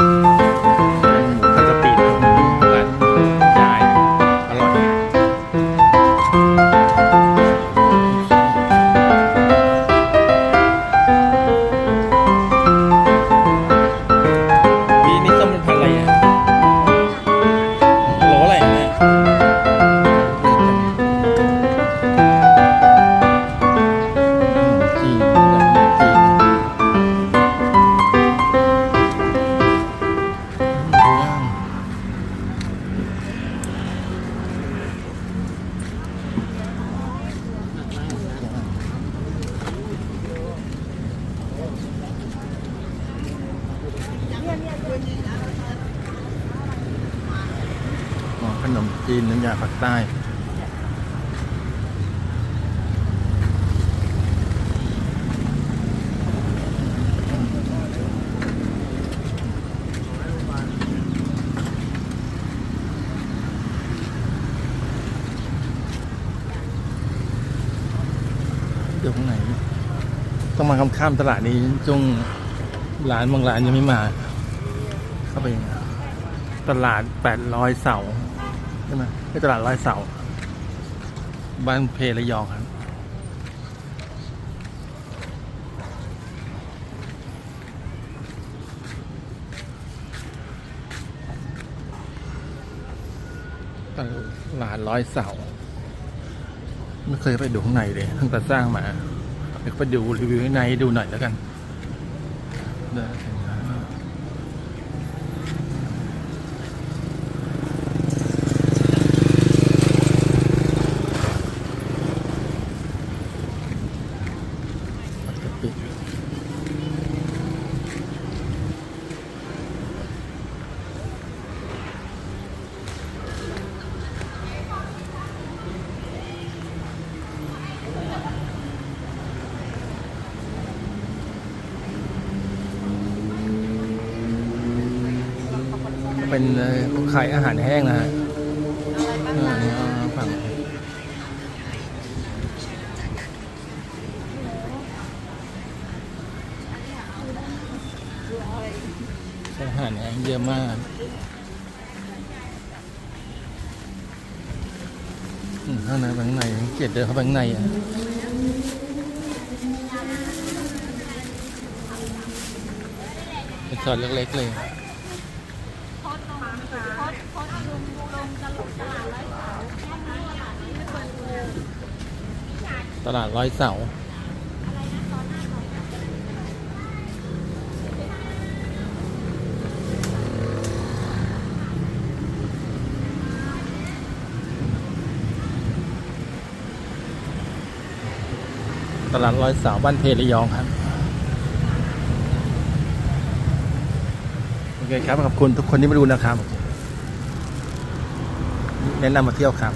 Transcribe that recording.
ท ขนมจีนน้ำยาภาคใต้เดี๋ยวข้างไหนต้องมาข้ามตลาดนี้จุงร้านบางร้านยังไม่มา เข้าไป ตลาดแปดร้อยเสาใช่ไหมไม่ตลาดร้อยเสาบ้านเพระยองครับตลาดร้อยเสาไม่เคยไปดูข้างในเลยตั้งแต่สร้างมาเดี๋ยวไปดูรีวิวข้างในดูหน่อยแล้วกันเดินถึงแล้วปกติ เป็นเอ่อขายอาหารแห้งนะฮะเออเนี่ยอาฝั่งอาหารแห้งเยอะมากอืมข้างในข้างในเกลียดเดินเข้าไปข้างในอะเป็นซอยเล็กๆเลย ตลาดร้อยเสาตลาดร้อยเสาบ้านเพระยองครับ โอ เคครับขอบคุณทุกคนที่มาดูนะครับ แนะนำมาเที่ยวครับ